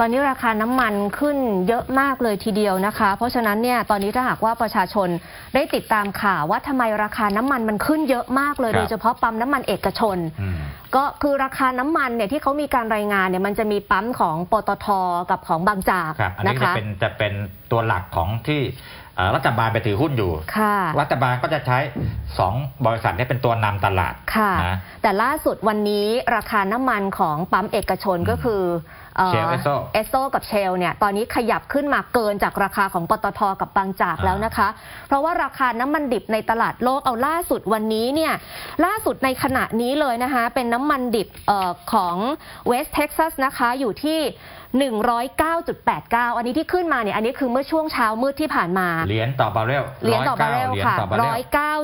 ตอนนี้ราคาน้ำมันขึ้นเยอะมากเลยทีเดียวนะคะ เพราะฉะนั้นเนี่ยตอนนี้ถ้าหากว่าประชาชนได้ติดตามข่าวว่าทำไมราคาน้ำมันมันขึ้นเยอะมากเลย ครับโดยเฉพาะปั๊มน้ำมันเอกชน อืม ก็คือราคาน้ำมันเนี่ยที่เขามีการรายงานเนี่ยมันจะมีปั๊มของปตทกับของบางจากครับ อันนะนี้จะคะเป็นจะเป็นตัวหลักของที่เอ่อรัฐบาลไปถือหุ้นอยู่ ค่ะ รัฐบาลก็จะใช้สองบริษัทนี้เป็นตัวนำตลาดค่ะ นะ แต่ล่าสุดวันนี้ราคาน้ำมันของปั๊มเอกชนก็คือ เชลเอสโซเอสโซกับเชลเนี่ยตอนนี้ขยับขึ้นมาเกินจากราคาของปตทกับบางจากแล้วนะคะ เพราะว่าราคาน้ำมันดิบในตลาดโลกเอาล่าสุดวันนี้เนี่ยล่าสุดในขณะนี้เลยนะคะเป็นน้ำมันดิบของเวสเท็กซัสนะคะอยู่ที่109.89 อันนี้ที่ขึ้นมาเนี่ยอันนี้คือเมื่อช่วงเช้ามืดที่ผ่านมา เหรียญต่อบาร์เรลเหรียญต่อบาร์เรลค่ะ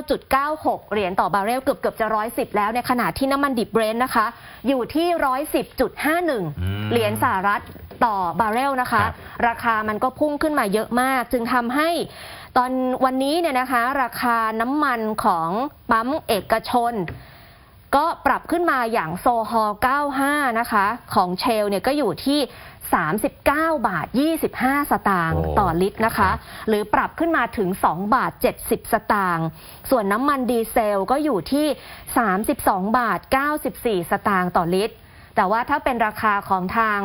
109.96 เหรียญต่อบาร์เรลเกือบเกือบจะ 110 แล้วในขณะที่น้ำมันดิบเบรนท์นะคะ อยู่ที่ 110.51เหรียญสหรัฐต่อบาร์เรลนะคะครับราคามันก็พุ่งขึ้นมาเยอะมาก จึงทำให้ตอนวันนี้เนี่ยนะคะ ราคาน้ำมันของปั๊มเอกชน ก็ปรับขึ้นมาอย่างโซฮอล์95 นะคะ ของเชลเนี่ยก็อยู่ที่ 39 บาท 25 สตางค์โอ้ต่อลิตรนะคะ หรือปรับขึ้นมาถึง 2 บาท 70 สตางค์ส่วนน้ำมันดีเซลก็อยู่ที่ 32 บาท 94 สตางค์ต่อลิตร แต่ว่าถ้าเป็นราคาของทาง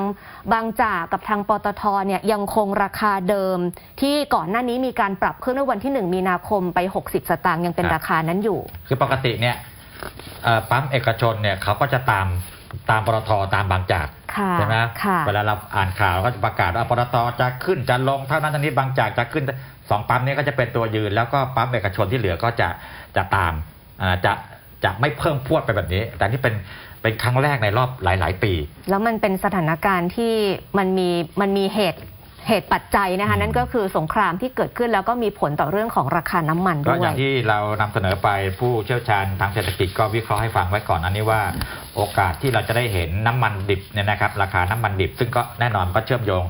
บางจากกับทางปตทเนี่ยยังคงราคาเดิม ที่ก่อนหน้านี้มีการปรับขึ้นเมื่อวันที่ 1 มีนาคมไป 60 สตางค์ยังเป็นราคานั้นอยู่ คือปกติเนี่ยเอ่อปั๊มเอกชนเนี่ยเขาก็จะตามตามปตทตามบางจากค่ะใช่ไหมค่ะเวลาเราอ่านข่าวก็จะประกาศว่าปตทจะขึ้นจะลงเท่านั้นเท่านี้บางจากจะขึ้นสองปั๊มนี้ก็จะเป็นตัวยืน แล้วก็ปั๊มเอกชนที่เหลือก็จะจะตามอ่าจะ จะไม่เพิ่มพรวดไปแบบนี้ แต่นี่เป็นเป็นครั้งแรกในรอบหลาย ๆ ปี แล้วมันเป็นสถานการณ์ที่มันมีมันมีเหตุเหตุปัจจัยนะคะอืมนั่นก็คือสงครามที่เกิดขึ้นแล้วก็มีผลต่อเรื่องของราคาน้ำมันก็ด้อวย่ายงที่เรานำเสนอไปผู้เชี่ยวชาญทางเศรษฐกิจก็วิเคราะห์ให้ฟังไว้ก่อนอันนี้ว่าโอกาสที่เราจะได้เห็นน้ำมันดิบเนี่ยนะครับราคาน้ำมันดิบ ซึ่งก็แน่นอนก็เชื่อมโยง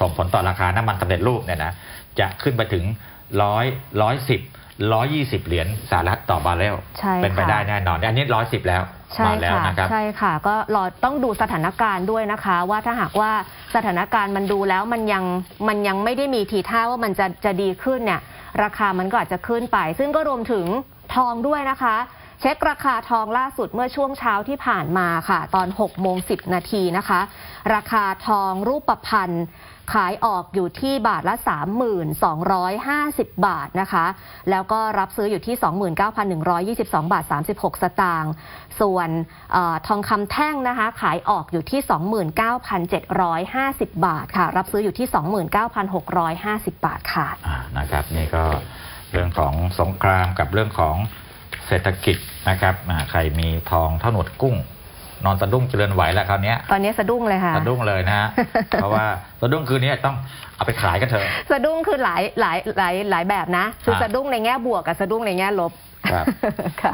ส่งผลต่อราคาน้ำมันสำเร็จรูปเนี่ยนะจะขึ้นไปถึง ร้อยร้อยสิบร้อยยี่สิบเหรียญสหรัฐต่อบาร์เรลใช่เป็นไปค่ะได้แน่นอน อันนี้ร้อยสิบแล้วใช่มาแล้วค่ะนะครับ ใช่ค่ะ ก็รอต้องดูสถานการณ์ด้วยนะคะ ว่าถ้าหากว่าสถานการณ์มันดูแล้วมันยังมันยังไม่ได้มีทีท่าว่ามันจะจะดีขึ้นเนี่ย ราคามันก็อาจจะขึ้นไป ซึ่งก็รวมถึงทองด้วยนะคะ เช็คราคาทองล่าสุดเมื่อช่วงเช้าที่ผ่านมาค่ะ ตอน 6 โมง 10 นาทีนะคะ ราคาทองรูปพรรณขายออกอยู่ที่บาทละ 3,250 บาทนะคะ แล้วก็รับซื้ออยู่ที่ 29,122 บาท 36 สตางค์ ส่วนออทองคำแท่งนะคะ ขายออกอยู่ที่ 29,750 บาทค่ะ รับซื้ออยู่ที่ 29,650 บาทค่ะอ่านะครับนี่ก็เรื่องของสงครามกับเรื่องของ เศรษฐกิจนะครับอ่าใครมีทองเท่าหนวดกุ้ง นอนสะดุ้งเจริญไหวแล้วคราวเนี้ยตอนนี้สะดุ้งเลยค่ะ สะดุ้งเลยนะฮะ เพราะว่าสะดุ้งคืนนี้ต้องเอาไปขายกันเถอะ สะดุ้งคือหลายหลายหลายหลายแบบนะ คืออ่าสะดุ้งในแง่บวกกับสะดุ้งในแง่ลบครับ ค่ะ